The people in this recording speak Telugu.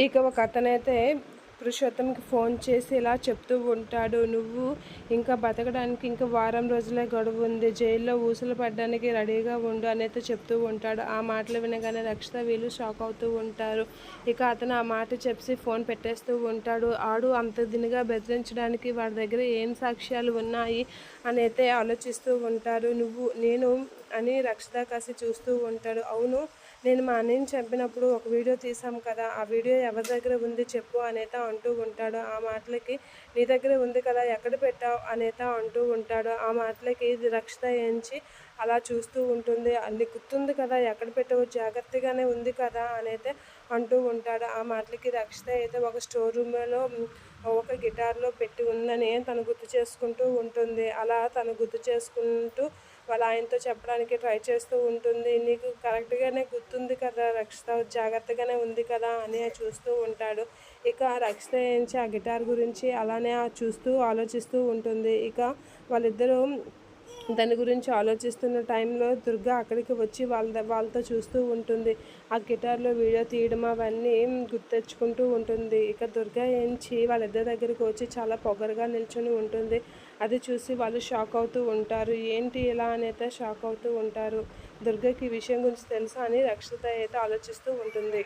ఇక ఒక అతనైతే పురుషోత్తంకి ఫోన్ చేసి ఇలా చెప్తూ ఉంటాడు నువ్వు ఇంకా బతకడానికి ఇంకా వారం రోజులే గడువు ఉంది. జైల్లో ఊసలు పడడానికి రెడీగా ఉండు అనేది చెప్తూ ఉంటాడు. ఆ మాటలు వినగానే రక్షిత వీళ్ళు షాక్ అవుతూ ఉంటారు. ఇక అతను ఆ మాట చెప్పి ఫోన్ పెట్టేస్తూ ఉంటాడు. ఆడు అంత దినిగా బెదిరించడానికి వాడి దగ్గర ఏం సాక్ష్యాలు ఉన్నాయి? అని అయితే ఆలోచిస్తూ ఉంటారు. నువ్వు నేను అని రక్షిత కాసి చూస్తూ ఉంటాడు. అవును నేను మా అన్నయ్యని చంపినప్పుడు ఒక వీడియో తీసాం కదా ఆ వీడియో ఎవరి దగ్గర ఉంది చెప్పు అనేత అంటూ ఉంటాడు. ఆ మాటలకి నీ దగ్గర ఉంది కదా ఎక్కడ పెట్టావు అనేత అంటూ ఉంటాడు. ఆ మాటలకి ఇది రక్షిత ఏంచి అలా చూస్తూ ఉంటుంది. అన్ని గుర్తుంది కదా ఎక్కడ పెట్టావు జాగ్రత్తగానే ఉంది కదా అనైతే అంటూ ఉంటాడు. ఆ మాటలకి రక్షిత అయితే ఒక స్టోర్ రూమ్లో ఒక గిటార్లో పెట్టి ఉందని తను గుర్తు చేసుకుంటూ ఉంటుంది. అలా తను గుర్తు చేసుకుంటూ వాళ్ళ ఆయనతో చెప్పడానికి ట్రై చేస్తూ ఉంటుంది. నీకు కరెక్ట్గానే గుర్తుంది కదా రక్షిత? జాగ్రత్తగానే ఉంది కదా అని చూస్తూ ఉంటాడు. ఇక రక్షిత ఏంచి ఆ గిటార్ గురించి అలానే చూస్తూ ఆలోచిస్తూ ఉంటుంది. ఇక వాళ్ళిద్దరూ దాని గురించి ఆలోచిస్తున్న టైంలో దుర్గా అక్కడికి వచ్చి వాళ్ళ వాళ్ళతో చూస్తూ ఉంటుంది. ఆ గిటార్లో వీడియో తీయడం అవన్నీ గుర్తెచ్చుకుంటూ ఉంటుంది. ఇక దుర్గా ఏంచి వాళ్ళిద్దరి దగ్గరికి వచ్చి చాలా పొగరుగా నిల్చొని ఉంటుంది. అది చూసి వాళ్ళు షాక్ అవుతూ ఉంటారు. ఏంటి ఇలా అని అయితే షాక్ అవుతూ ఉంటారు. దుర్గకి ఈ విషయం గురించి తెలుసా అని రక్షిత అయితే ఆలోచిస్తూ ఉంటుంది.